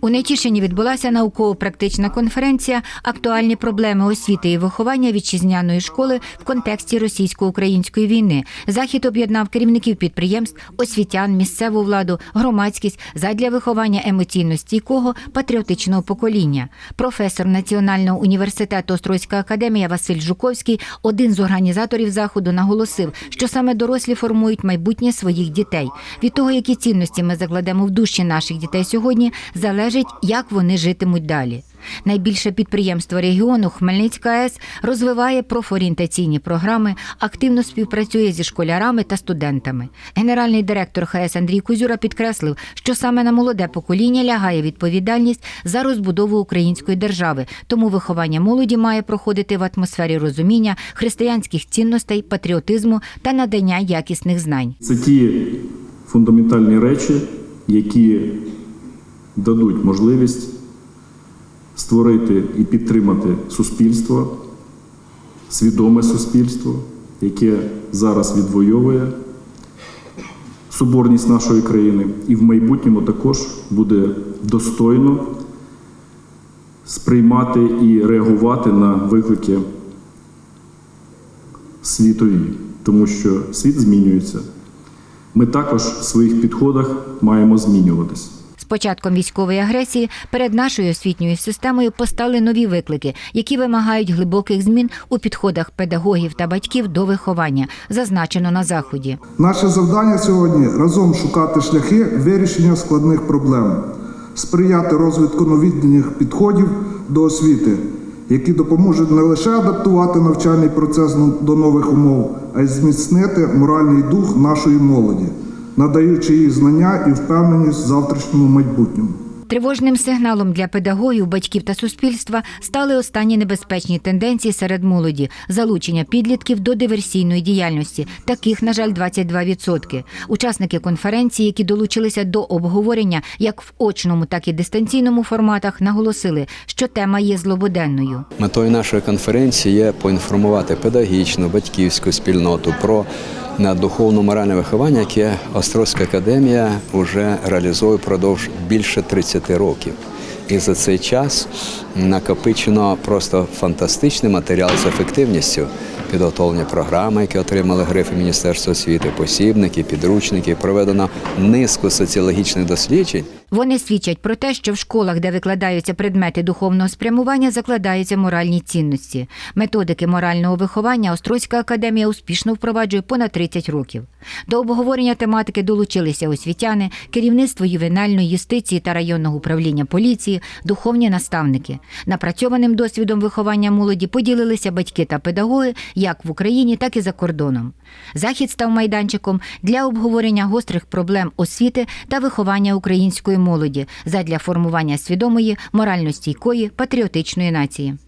У Нетішині відбулася науково-практична конференція Актуальні проблеми освіти і виховання вітчизняної школи в контексті російсько-української війни. Захід об'єднав керівників підприємств, освітян, місцеву владу, громадськість задля виховання емоційно стійкого патріотичного покоління. Професор Національного університету Острозька академія Василь Жуковський, один з організаторів заходу, наголосив, що саме дорослі формують майбутнє своїх дітей. Від того, які цінності ми закладемо в душі наших дітей сьогодні, залежить, як вони житимуть далі. Найбільше підприємство регіону Хмельницька АЕС розвиває профорієнтаційні програми, активно співпрацює зі школярами та студентами. Генеральний директор ХАЕС Андрій Кузюра підкреслив, що саме на молоде покоління лягає відповідальність за розбудову української держави, тому виховання молоді має проходити в атмосфері розуміння християнських цінностей, патріотизму та надання якісних знань. Це ті фундаментальні речі, які дадуть можливість створити і підтримати суспільство, свідоме суспільство, яке зараз відвоює соборність нашої країни, і в майбутньому також буде достойно сприймати і реагувати на виклики світові, тому що світ змінюється. Ми також в своїх підходах маємо змінюватись. Початком військової агресії перед нашою освітньою системою постали нові виклики, які вимагають глибоких змін у підходах педагогів та батьків до виховання, зазначено на заході. Наше завдання сьогодні разом шукати шляхи вирішення складних проблем, сприяти розвитку новітніх підходів до освіти, які допоможуть не лише адаптувати навчальний процес до нових умов, а й зміцнити моральний дух нашої молоді, надаючи їй знання і впевненість в завтрашньому майбутньому. Тривожним сигналом для педагогів, батьків та суспільства стали останні небезпечні тенденції серед молоді залучення підлітків до диверсійної діяльності. Таких, на жаль, 22%. Учасники конференції, які долучилися до обговорення як в очному, так і дистанційному форматах, наголосили, що тема є злободенною. Метою нашої конференції є поінформувати педагогічну, батьківську спільноту про на духовно-моральне виховання, яке Острозька академія вже реалізує впродовж більше 30 років. І за цей час накопичено просто фантастичний матеріал з ефективністю. Підготовлені програми, які отримали грифи Міністерства освіти, посібники, підручники. Проведено низку соціологічних досліджень. Вони свідчать про те, що в школах, де викладаються предмети духовного спрямування, закладаються моральні цінності. Методики морального виховання Острозька академія успішно впроваджує понад 30 років. До обговорення тематики долучилися освітяни, керівництво ювенальної юстиції та районного управління поліції, духовні наставники. Напрацьованим досвідом виховання молоді поділилися батьки та педагоги як в Україні, так і за кордоном. Захід став майданчиком для обговорення гострих проблем освіти та виховання української молоді задля формування свідомої, морально стійкої, патріотичної нації.